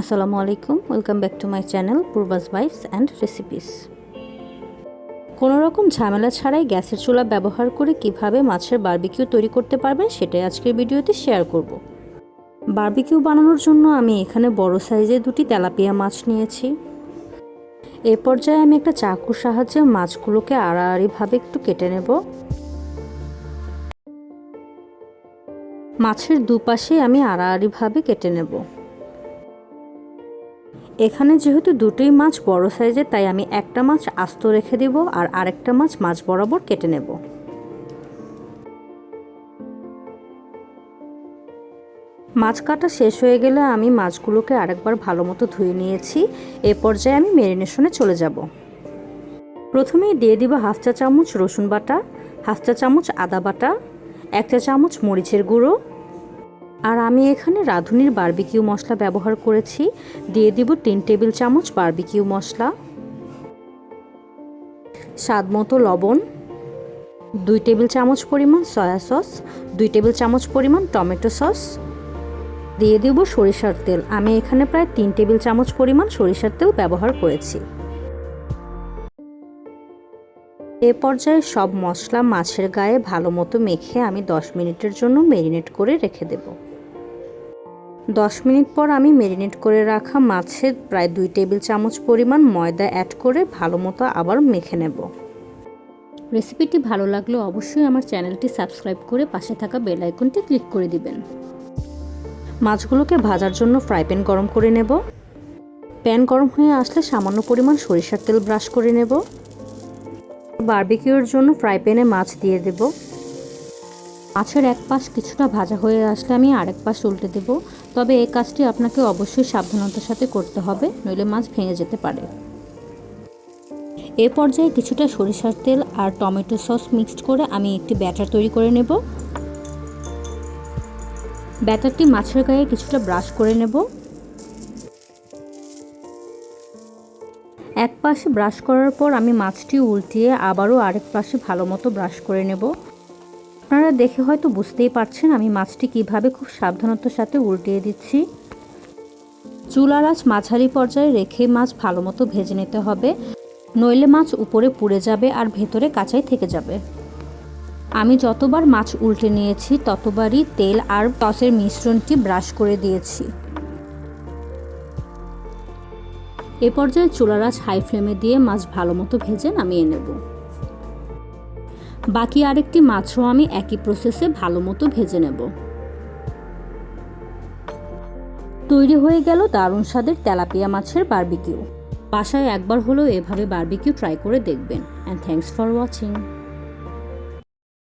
আসসালামু আলাইকুম welcome back to my channel পূর্বাস vibes and recipes কোনো রকম ঝামেলা ছাড়াই গ্যাসের চুলা ব্যবহার করে কীভাবে মাছের বারবিকিউ তৈরি করতে পারবেন সেটাই আজকের ভিডিওতে শেয়ার করব। বারবিকিউ বানানোর জন্য আমি এখানে বড় সাইজের দুটি তেলাপিয়া মাছ নিয়েছি। এ পর্যায়ে আমি একটা চাকুর সাহায্যে মাছগুলোকে আড়াআড়িভাবে একটু কেটে নেব। মাছের দুপাশে আমি আড়াআড়িভাবে কেটে নেব। এখানে যেহেতু দুটোই মাছ বড় সাইজের, তাই আমি একটা মাছ আস্ত রেখে দেব আর আরেকটা মাছ মাছ বরাবর কেটে নেব। মাছ কাটা শেষ হয়ে গেলে আমি মাছগুলোকে আরেকবার ভালো মতো ধুয়ে নিয়েছি। এ পর্যায়ে আমি মেরিনেশনে চলে যাব। প্রথমেই দিয়ে দিব হাফ চা চামচ রসুন বাটা, হাফ চা চামচ আদা বাটা, এক চা চামচ মরিচের গুঁড়ো আর আমি এখানে রাঁধুনির বার্বিকিউ মশলা ব্যবহার করেছি। দিয়ে দিব তিন টেবিল চামচ বার্বিকিউ মশলা। স্বাদ মতো লবণ। দুই টেবিল চামচ পরিমাণ সয়া সস। দুই টেবিল চামচ পরিমাণ টমেটো সস। দিয়ে দেব সরিষার তেল। আমি এখানে প্রায় তিন টেবিল চামচ পরিমাণ সরিষার তেল ব্যবহার করেছি। এ পর্যায়ে সব মশলা মাছের গায়ে ভালো মতো মেখে আমি দশ মিনিটের জন্য মেরিনেট করে রেখে দেব। দশ মিনিট পর আমি মেরিনেট করে রাখা মাছের প্রায় দুই টেবিল চামচ পরিমাণ ময়দা অ্যাড করে ভালো মতো আবার মেখে নেব। রেসিপিটি ভালো লাগলে অবশ্যই আমার চ্যানেলটি সাবস্ক্রাইব করে পাশে থাকা বেল আইকনটি ক্লিক করে দিবেন। মাছগুলোকে ভাজার জন্য ফ্রাই প্যান গরম করে নেব। প্যান গরম হয়ে আসলে সামান্য পরিমাণ সরিষার তেল ব্রাশ করে নেব। বারবিকিউর জন্য ফ্রাই প্যানে মাছ দিয়ে দেব। মাছের এক পাশ কিছুটা ভাজা হয়ে আসলে আমি আরেক পাশ উল্টে দেব। তবে এই কাজটি আপনাকে অবশ্যই সাবধানতার সাথে করতে হবে, নইলে মাছ ভেঙে যেতে পারে। এ পর্যায়ে কিছুটা সরিষার তেল আর টমেটো সস মিক্সড করে আমি একটি ব্যাটার তৈরি করে নেব। ব্যাটারটি মাছের গায়ে কিছুটা ব্রাশ করে নেব। এক পাশে ব্রাশ করার পর আমি মাছটি উল্টিয়ে আবারও আরেক পাশে ভালো মতো ব্রাশ করে নেব। আপনারা দেখে হয়তো বুঝতেই পারছেন আমি মাছটি কীভাবে খুব সাবধানতার সাথে উল্টিয়ে দিচ্ছি। চুলার আঁচ মাঝারি পর্যায়ে রেখে মাছ ভালো মতো ভেজে নিতে হবে। নইলে মাছ উপরে পুড়ে যাবে আর ভেতরে কাঁচাই থেকে যাবে। আমি যতবার মাছ উল্টে নিয়েছি, ততবারই তেল আর টসের মিশ্রণটি ব্রাশ করে দিয়েছি। এ পর্যায়ে চুলার আঁচ হাই ফ্লেমে দিয়ে মাছ ভালো মতো ভেজে নামিয়ে নেব। বাকি আরেকটি মাছও আমি একই প্রসেসে ভালো মতো ভেজে নেব। তৈরি হয়ে গেল দারুণ স্বাদের তেলাপিয়া মাছের বারবিকিউ বাসায় একবার হলেও এভাবে বার্বিকিউ ট্রাই করে দেখবেন। And thanks for watching